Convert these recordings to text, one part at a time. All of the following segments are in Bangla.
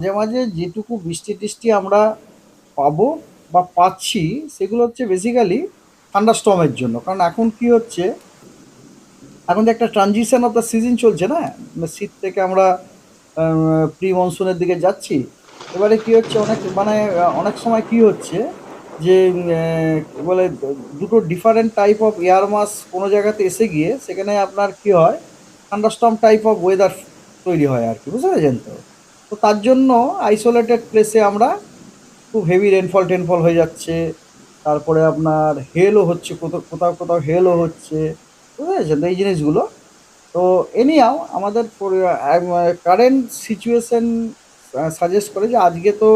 মাঝে মাঝে যেটুকু বৃষ্টি টিষ্টি আমরা পাবো বা পাচ্ছি, সেগুলো হচ্ছে বেসিক্যালি থান্ডারস্টর্মের জন্য। কারণ এখন কি হচ্ছে, এখন যে একটা ট্রানজিশন অফ দ্য সিজন চলছে না মানে শীত থেকে আমরা প্রি মনসুনের দিকে যাচ্ছি, এবারে কি হচ্ছে, অনেক মানে অনেক সময় কি হচ্ছে যে বলে, দুটো different type of air mass কোনো জায়গাতে এসে গিয়ে, সেখানে আপনার কি হয় থান্ডারস্টর্ম টাইপ অফ ওয়েদার তৈরি হয় আর কি, বুঝতে পেরেছেন তো? তো তার জন্য আইসোলেটেড প্লেসে আমরা খুব হেভি রেনফল টেনফল হয়ে যাচ্ছে। তারপরে আপনার হেলও হচ্ছে, কোথাও কোথাও কোথাও হেলও হচ্ছে। বুঝতে পেরেছেন? তো এই জিনিসগুলো। তো এনিয়াও আমাদের কারেন্ট সিচুয়েশন সাজেস্ট করে যে আজকে তো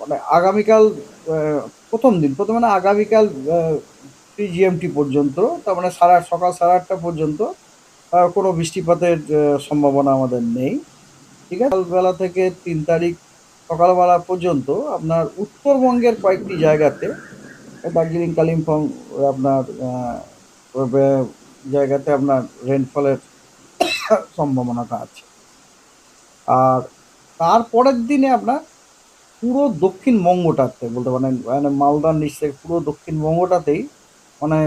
মানে আগামীকাল প্রথম দিন, প্রথমে মানে আগামীকাল থ্রি জিএমটি পর্যন্ত, তার মানে সারা, সকাল সাড়ে আটটা পর্যন্ত কোনো বৃষ্টিপাতের সম্ভাবনা আমাদের নেই। ঠিক আছে? সকালবেলা থেকে তিন তারিখ সকালবেলা পর্যন্ত আপনার উত্তরবঙ্গের কয়েকটি জায়গাতে, দার্জিলিং, কালিম্পং, আপনার জায়গাতে আপনার রেনফলের সম্ভাবনাটা আছে। আর তারপরের দিনে আপনার পুরো দক্ষিণবঙ্গটাতে বলতে পারেন মানে মালদার নিচ থেকে পুরো দক্ষিণবঙ্গটাতেই মানে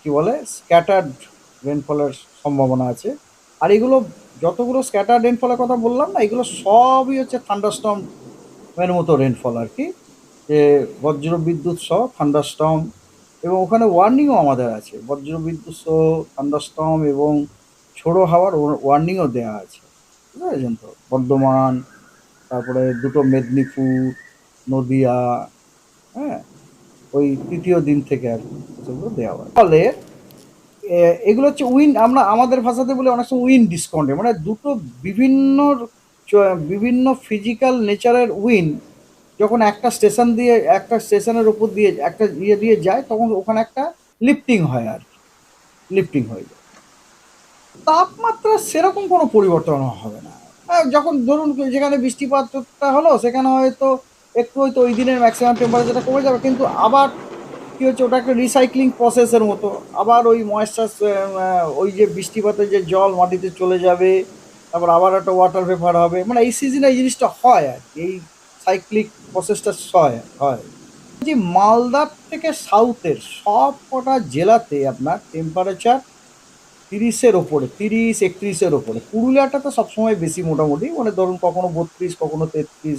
কি বলে স্ক্যাটার্ড রেনফলের সম্ভাবনা আছে। আর এগুলো যতগুলো স্ক্যাটার্ড রেনফলের কথা বললাম না, এগুলো সবই হচ্ছে থান্ডারস্টর্ম এর মতো রেনফল আর কি। যে বজ্র বিদ্যুৎ সহ থান্ডারস্টর্ম এবং ওখানে ওয়ার্নিংও আমাদের আছে। বজ্র বিদ্যুৎ সহ থান্ডারস্টর্ম এবং ছোড়ো হাওয়ার ওয়ার্নিংও দেওয়া আছে। বুঝতে তো? বর্ধমান, তারপরে দুটো মেদিনীপুর, নদিয়া হ্যাঁ? ওই তৃতীয় দিন থেকে আর কি সেগুলো দেওয়া হয়। ফলে এগুলো হচ্ছে উইন, আমরা আমাদের ভাষাতে বলে অনেক সময় উইন ডিসকাউন্টে মানে দুটো বিভিন্ন বিভিন্ন ফিজিক্যাল নেচারের উইন যখন একটা স্টেশন দিয়ে, একটা স্টেশনের উপর দিয়ে, একটা ইয়ে দিয়ে যায়, তখন ওখানে একটা লিফটিং হয় আর লিফটিং হয়ে যায়। তাপমাত্রা সেরকম কোনো পরিবর্তন হবে না। যখন ধরুন যেখানে বৃষ্টিপাতটা হলো, সেখানে হয়তো একটু হয়তো ওই দিনের ম্যাক্সিমাম টেম্পারেচারটা কমে যাবে, কিন্তু আবার কি হচ্ছে, ওটা একটা রিসাইক্লিং প্রসেসের মতো। আবার ওই ময়েশ্চার ওই যে বৃষ্টিপাতের যে জল মাটিতে চলে যাবে, তারপর আবার একটা ওয়াটার ভেপার হবে। মানে এই সিজনে এই জিনিসটা হয় আর কি, এই সাইক্লিক প্রসেসটা হয় হয়। যে মালদার থেকে সাউথের সব কটা জেলাতে আপনার টেম্পারেচার তিরিশের ওপরে, তিরিশ একত্রিশের ওপরে। পুরুলিয়াটা তো সবসময় বেশি মোটামুটি মানে ধরুন কখনো বত্রিশ, কখনো তেত্রিশ।